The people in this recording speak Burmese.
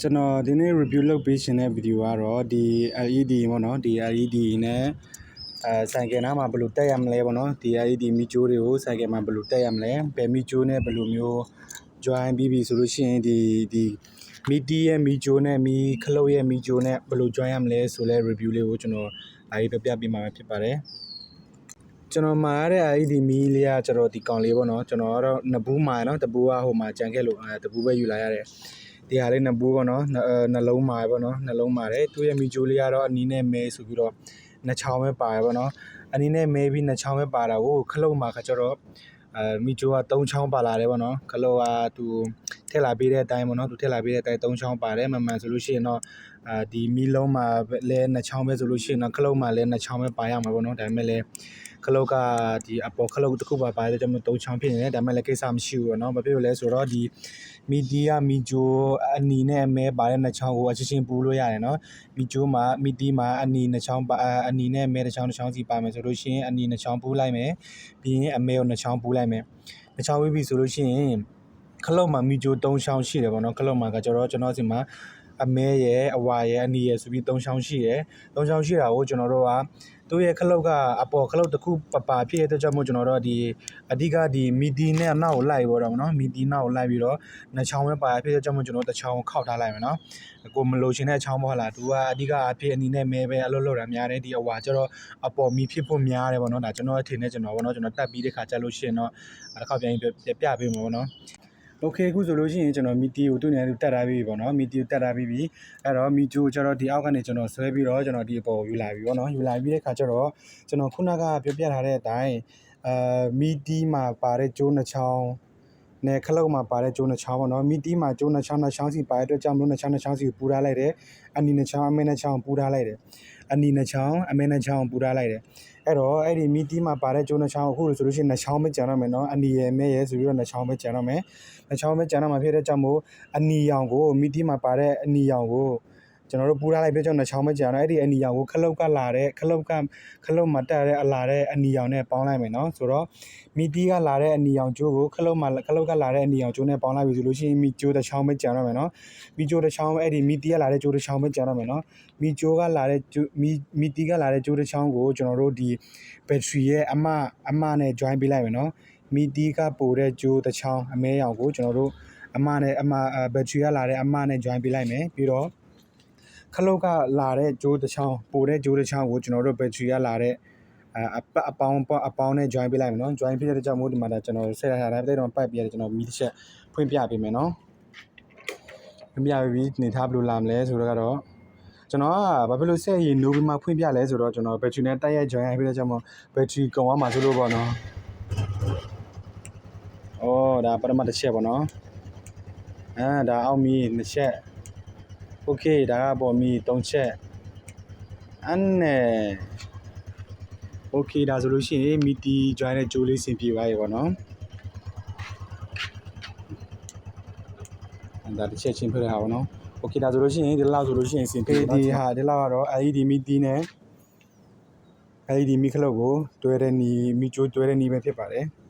ကျွန်တော်ဒီနေ့ review လုပ်ပေးရှင်တဲ့ video ကတော့ဒီ LED ပေါ့နော်ဒီ LED နဲ့အဲဆိုင်ကယ်နားမှာဘယ်လိုတက်ရမလဲပေါ့နော်ဒီ LED မီကြိုးတွေကိုဆိုင်ကယ်မှာဘယ်လိုတက်ရမလဲဘယ်မီကြိုးနဲ့ဘယ်လိုမျိုး join ပြီးပြီဆိုလို့ရှိရင်ဒီဒီမီတီရဲ့မီကြိုးနဲ့မီခလုတ်ရဲ့မီကြိုးနဲ့ဘယ်လို join ရမလဲဆိုလဲ review လေးကိုကျွန်တော်ဒါကြီးပြပြပေးမှာဖြစ်ပါတယ်ကျွန်တော်မှာရတဲ့ ID မီလေးကကျွန်တော်ဒီကောင်လေးပေါ့နော်ကျွန်တော်ကတော့နှစ်ဘူးမှာနော်တဘူးကဟိုမှာကြံခဲ့လို့အဲတဘူးပဲယူလာရတယ် ဒီဟာလေးနှစ်ဘူးပေါ့နော်နှလုံးမှာပေါ့နော်နှလုံးမှာတယ်သူ့ရဲ့မီဂျိုလေးကတော့အနီးနဲ့မဲဆိုပြီးတော့နှစ်ချောင်းပဲပါတယ်ပေါ့နော်အနီးနဲ့မဲပြီးနှစ်ချောင်းပဲပါတာကိုခလုတ်မှာခါကျတော့ အဲမီဂျိုက3ချောင်းပါလာတယ်ပေါ့နော်ခလုတ်ကသူထက်လာပေးတဲ့အတိုင်းပေါ့နော်သူထက်လာပေးတဲ့အတိုင်း3ချောင်းပါတယ်မှန်မှန်ဆိုလို့ရှိရင်တော့အာဒီမီလုံးမှာလဲနှစ်ချောင်းပဲဆိုလို့ရှိရင်တော့ခလုတ်မှာလဲနှစ်ချောင်းပဲပါရမှာပေါ့နော်ဒါပေမဲ့လည်းခလုတ်ကဒီအပေါ်ခလုတ်တစ်ခုပါပါတယ်ကျွန်တော်3ချောင်းဖြစ်နေတယ်ဒါပေမဲ့လည်းကိစ္စမရှိဘူးပေါ့နော်ဘာဖြစ်လို့လဲဆိုတော့ဒီမီဒီယာမီဂျိုအနီနဲ့အမဲပါတဲ့နှစ်ချောင်းကိုအချင်းချင်းပူလို့ရတယ်နော်မီဂျိုမှာမီတီမှာအနီနှစ်ချောင်းပါအနီနဲ့အမဲတစ်ချောင်းတစ်ချောင်းစီပါမယ်ဆိုလို့ရှိရင်အနီနှစ်ချောင်းပူလိုက်မယ်ပြီးရင်အမဲကိုနှစ်ချောင်းပူလိုက်မယ်နှစ်ချောင်းပြီးပြီဆိုလို့ရှိရင်ခလုတ်မှာမီဂျို3ချောင်းရှိတယ်ပေါ့နော်ခလုတ်မှာကကျွန်တော်ကျွန်တော်စီမှာ အမဲရဲ့အဝါရဲ့အနီရဲ့ဆိုပြီး3ချောင်းရှိတယ်3ချောင်းရှိတာကိုကျွန်တော်တို့ကသူ့ရဲ့ခလုတ်ကအပေါ်ခလုတ်တစ်ခုပပါဖြစ်တဲ့အတွက်ကြောင့်မို့ကျွန်တော်တို့ဒီအဓိကဒီမီတီနဲ့အနောက်ကိုလိုက်ပေါ်တော့မနော်မီတီနောက်ကိုလိုက်ပြီးတော့နှစ်ချောင်းပဲပါရဖြစ်တဲ့ကြောင့်မို့ကျွန်တော်တစ်ချောင်းကိုခောက်ထားလိုက်မယ်နော်ကိုမလို့ရှင်တဲ့ချောင်းပေါ့လားသူကအဓိကအဖြစ်အနီနဲ့မဲပဲအလုပ်လုပ်တာများတယ်ဒီအဝါကျတော့အပေါ်မီဖြစ်ဖို့များတယ်ပေါ့နော်ဒါကျွန်တော်အထင်နဲ့ကျွန်တော်ပေါ့နော်ကျွန်တော်တက်ပြီးတဲ့ခါကျလို့ရှိရင်တော့တစ်ခါပြန်ပြပြပေးမှာပေါ့နော် โอเคအခုဆိုလို့ရှိရင်ကျွန်တော်မီတီကိုသူ့နေရာသူတက်ထားပြီးပြီပေါ့နော်မီတီကိုတက်ထားပြီးပြီအဲ့တော့မီဂျိုကျတော့ဒီအောက်ကနေကျွန်တော်ဆွဲပြီးတော့ကျွန်တော်ဒီအပေါ်ကိုယူလာပြီပေါ့နော်ယူလာပြီးတဲ့ခါကျတော့ကျွန်တော်ခုနကပြောပြထားတဲ့အတိုင်းအာမီတီမှာပါတဲ့ကျိုးနှချောင်းနဲ့ခလုတ်မှာပါတဲ့ကျိုးနှချောင်းပေါ့နော်မီတီမှာကျိုးနှချောင်းနှချောင်းစီပါတဲ့အတွက်ကြောင့်မလို့နှချောင်းနှချောင်းစီကိုပူထားလိုက်တယ်အနီနှချောင်းအမဲနှချောင်းပူထားလိုက်တယ် အနီနှချောင်းအမဲနှချောင်းပူထားလိုက်တယ်အဲ့တော့အဲ့ဒီမီတီမှာပါတဲ့ကျိုးနှချောင်းအခုဆိုလို့ရှိရင်နှချောင်းပဲကြံတော့မယ်နော်အနီရယ်မဲရယ်ဆိုပြီးတော့နှချောင်းပဲကြံတော့မယ်နှချောင်းပဲကြံတော့မှာဖြစ်တဲ့ကြောင့်မို့အနီရောင်ကိုမီတီမှာပါတဲ့အနီရောင်ကို ကျွန်တော်တို့ပူထားလိုက်ပြီးတော့နှချောင်းပဲကြံတော့အဲ့ဒီအနီရောင်ကိုခလုတ်ကလာတဲ့ခလုတ်ကခလုတ်မှာတက်တဲ့အလာတဲ့အနီရောင်နဲ့ပေါင်းလိုက်မယ်နော်ဆိုတော့မီတီကလာတဲ့အနီရောင်ကျိုးကိုခလုတ်မှာခလုတ်ကလာတဲ့အနီရောင်ကျိုးနဲ့ပေါင်းလိုက်ပြီဆိုလို့ရှိရင်မီကျိုးတစ်ချောင်းပဲကြံတော့မယ်နော်မီကျိုးတစ်ချောင်းအဲ့ဒီမီတီကလာတဲ့ကျိုးတစ်ချောင်းပဲကြံတော့မယ်နော်မီကျိုးကလာတဲ့မီမီတီကလာတဲ့ကျိုးတစ်ချောင်းကိုကျွန်တော်တို့ဒီဘက်ထရီရဲ့အမအမနဲ့ join ပေးလိုက်မယ်နော်မီတီကပိုတဲ့ကျိုးတစ်ချောင်းအမဲရောင်ကိုကျွန်တော်တို့အမနဲ့အမဘက်ထရီကလာတဲ့အမနဲ့ join ပေးလိုက်မယ်ပြီးတော့ ခလုတ်ကလာတဲ့ကျိုးတစ်ချောင်းပိုတဲ့ကျိုးတစ်ချောင်းကိုကျွန်တော်တို့ဘက်ထရီကလာတဲ့အအပအပေါင်းအပေါင်းနဲ့ join ပေးလိုက်မယ်နော် join ပေးတဲ့ကြောင့်မို့ဒီမှာကျွန်တော်ဆက်ထားတာပြတဲ့တော့ပိုက်ပြရတယ်ကျွန်တော်မီးတစ်ချက်ဖွင့်ပြပေးမယ်နော်ဖွင့်ပြပြီးနေထားဘယ်လိုလာမလဲဆိုတော့ကတော့ကျွန်တော်ကဘာဖြစ်လို့ဆက်ရည်နိုးပြီးမှဖွင့်ပြလဲဆိုတော့ကျွန်တော်ဘက်ထရီနဲ့တိုက်ရိုက် join ပေးတဲ့ကြောင့်မို့ဘက်ထရီကုန်သွားမှာဆိုလို့ပေါ့နော်။အော်ဒါပထမတစ်ချက်ပေါ့နော်။အဲဒါအောက်မီနှစ်ချက်။ Okay ဒါကပေါ်မီသုံးချက်။အဲ့နဲ့ Okay ဒါဆိုလို့ရှိရင်မီတီ join တဲ့ကြိုးလေးဆင်ပြေပါရေပေါ့နော်။ဒါတစ်ချက်ချင်းဖွဲ့ရအောင်နော်။ Okay ဒါဆိုလို့ရှိရင်ဒီလောက်ဆိုလို့ရှိရင်ဆင်ပြေဒီဟာဒီလောက်ကတော့ LED မီတီနဲ့ LED မီခလုတ်ကိုတွဲတဲ့နီမီကြိုးတွဲတဲ့နီပဲဖြစ်ပါတယ်။